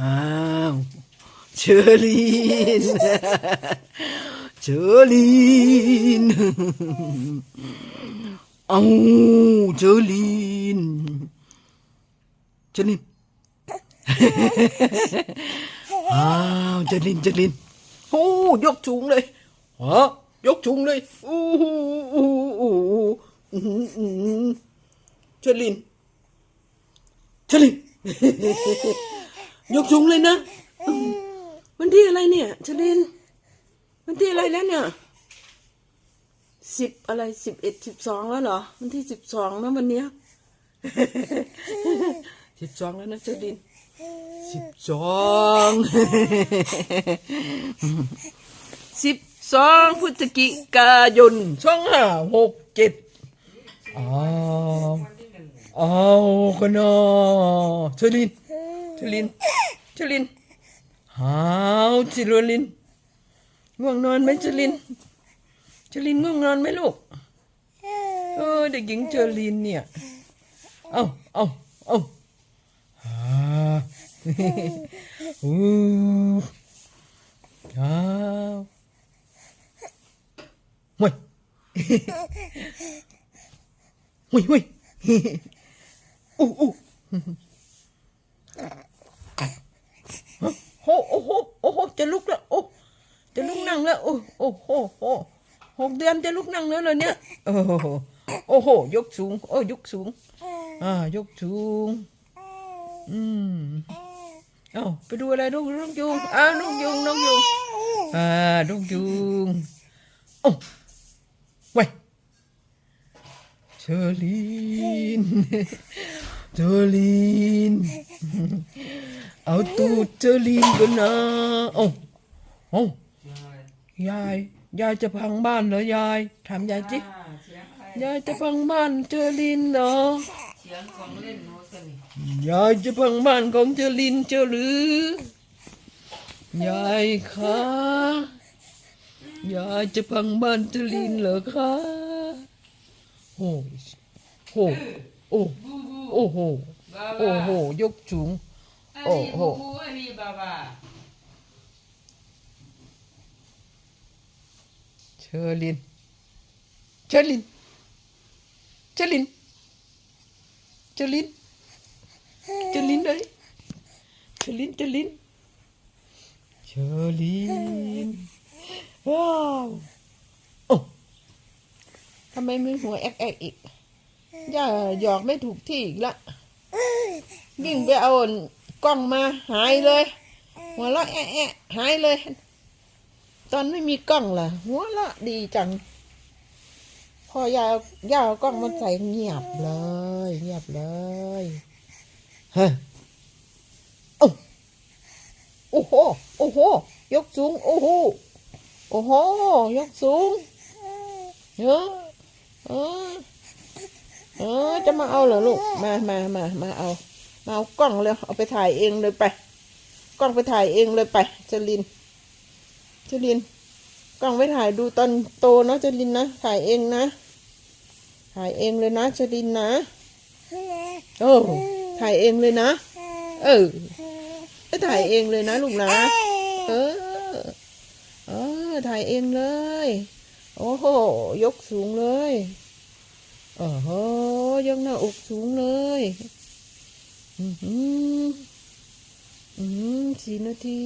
อ้าวเชอรีนเชอรีนเอาเชอรีนเชอรีนอ้าวเจลินเจลินโอ้ยกสูงเลยฮะ ยกสูงเลยอู้หูอู้หูอู้หูอู้หูอู้หูเจลินเจลิน ยกสูงเลยนะมวันที่อะไรเนี่ยเจลิน วันที่อะไรแล้วเนี่ยสิบอะไรสิบเอ็ดสิบสองแล้วเหรอ วันที่สิบสองนะวันเนี้ยสิบสองแล้วนะเจลินสิบสองสิบ สองพฤศจิกายนสองห้าหกเจ็ดอ้าวอ้าวกันนะเชลินเชลินเชลินอ้าวเชลินง่วงนอนไหมเชลินเชลินง่วงนอนไหมลูกเออเด็กหญิงเชลินเนี่ย เอาเอาเอาอ่าอู้อ้า เฮ้ยเฮ้ยเฮ้ยอู้อู้โอ้โอ้โหโอ้โหจะลุกแล้วโอ้จะลุกนั่งแล้วโอ้โอ้โหโอ้หกเดือนจะลุกนั่งแล้วเหรอเนี่ยโอ้โหโอ้โหยกสูงโอ้ยกสูงอ่ายกสูงอืมเอ้าไปดูอะไรนกนกยุงอ้าวนกยุงนกยุงอ่านกยุงโอ้ไว้ย เชอรีนเชอรีน เอาตูดเชอรีนกันนะโอ้โอ้ยาย ยายจะพังบ้านเหรอยาย ถามยายจิยายจะพังบ้านเชอรีนเหรอเสียงของเล่นโน้ตกันนี่ยายจะพังบ้านของเจรินเจอหรือยายคะยายจะพังบ้านเจรินเหรอคะ โอ้โหโอ้โอ้โหบ้าโอ้โหยกสูงอันโอ้นี้โหบูบู ทำไมมือหัวแอกแอกอีกอย่าหยอกไม่ถูกที่อีกละยิ่งไปเอากล้องมาหายเลย หัวเราะแอะแอะหายเลย ตอนไม่มีกล้องล่ะ หัวละดีจัง พอยายเอาย่าเอากล้องมาใส่เงียบเลย เงียบเลยเฮ้ยโอ้โอ้โห โอ้โห ยกสูง โอ้โห โอ้โห ยกสูงเออ เออเออจะมาเอาเหรอลูก มามามามาเอา มาเอากล้องเลยเอาไปถ่ายเองเลยไป กล้องไปถ่ายเองเลยไปจลินจริน กล้องไม่ถ่ายดูตอนโตนะจรินนะ ถ่ายเองนะ ถ่ายเองเลยนะจรินนะโอ้ถ่ายเองเลยนะ เออไปถ่ายเองเลยนะลูกนะ เออ เออ ถ่ายเองเลย โอ้โห ยกสูงเลยโอ้โหยกหน้าอกสูงเลย อืมอืมสี่นาที